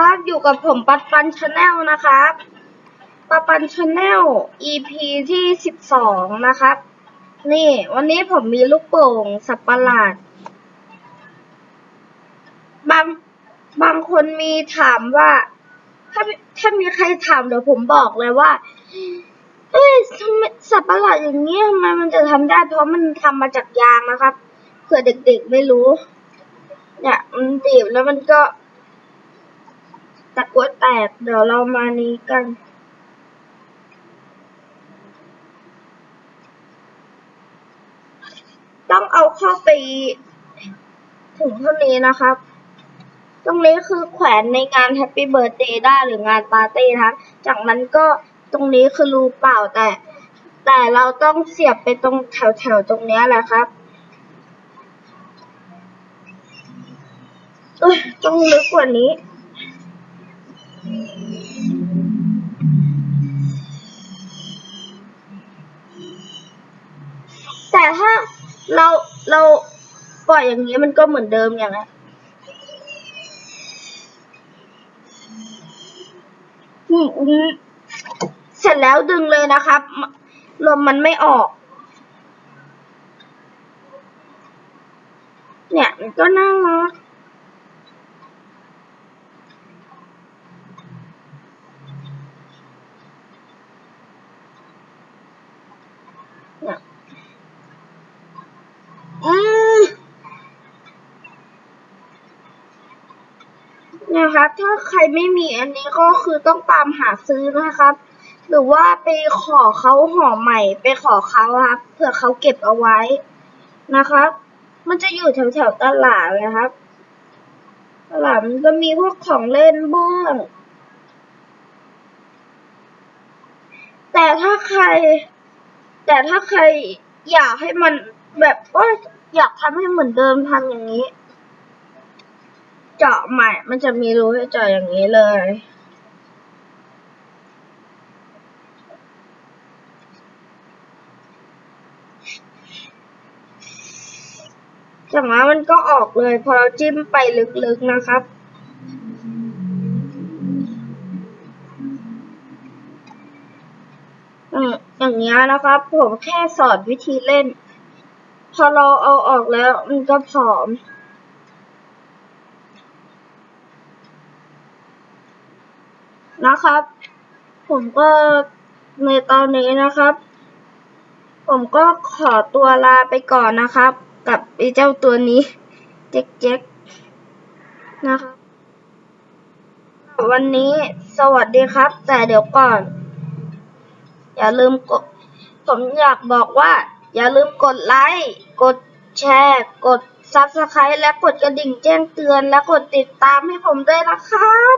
ครับอยู่กับผมปัดปันชาแนลนะครับปัดปันชาแนล EP ที่สิบสองนะครับ นี่ วันนี้ผมมีลูกโป่งสับประหลาด บางบางคนมีถามว่า ถ้าถ้ามีใครถามเดี๋ยวผมบอกเลยว่า เอ้ยทำไมสับประหลาดอย่างนี้ทำไมมันจะทำได้ เพราะมันทำมาจากยางนะครับ เผื่อเด็กๆไม่รู้เนี่ยมันตีบแล้วมันก็ะกัวแตก เดี๋ยวเรามานี้กัน ต้องเอาเข้าไปถึงเท่านี้นะครับ ตรงนี้คือแขวนในงานแฮปปี้เบิร์ a เดย์ได้หรืองานปาร์ตี้นะครับ จากนั้นก็ตรงนี้คือรูเปล่าแต่ แต่เราต้องเสียบไปตรงแถวๆตรงนี้แหละครับเอ้ยต้องลึกกว่านี้ แต่ถ้าเราเราปล่อยอย่างนี้มันก็เหมือนเดิมอย่างนี้นเสร็จแล้วดึงเลยนะครับ ลมมันไม่ออก เนี่ยมันก็น่ารัก เนี่ยอืมเนี่ยครับ ถ้าใครไม่มีอันนี้ก็คือต้องตามหาซื้อนะครับ หรือว่าไปขอเขาห่อใหม่ ไปขอเขาครับ เผื่อเขาเก็บเอาไว้นะครับ มันจะอยู่แถวๆตลาดเลยครับ ตลาดมันก็มีพวกของเล่นบ้างแต่ถ้าใคร แต่ถ้าใครอยากให้มันแบบว่าอยากทำให้เหมือนเดิมทำอย่างนี้ เจาะใหม่ มันจะมีรูให้เจาะอย่างนี้เลย จากนั้นมันก็ออกเลย พอเราจิ้มไปลึกๆนะครับอืมอย่างเงี้ยนะครับ ผมแค่สอนวิธีเล่น พอเราเอาออกแล้วมันก็ผอม นะครับ ผมก็ในตอนนี้นะครับ ผมก็ขอตัวลาไปก่อนนะครับ กับไอ้เจ้าตัวนี้ เจ๊กเจ๊กนะครับวันนี้สวัสดีครับ แต่เดี๋ยวก่อน อย่าลืมกด ผมอยากบอกว่า อย่าลืมกดไลค์กดแชร์ กด Subscribe และกดกระดิ่งแจ้งเตือน และกดติดตามให้ผมด้วยนะครับ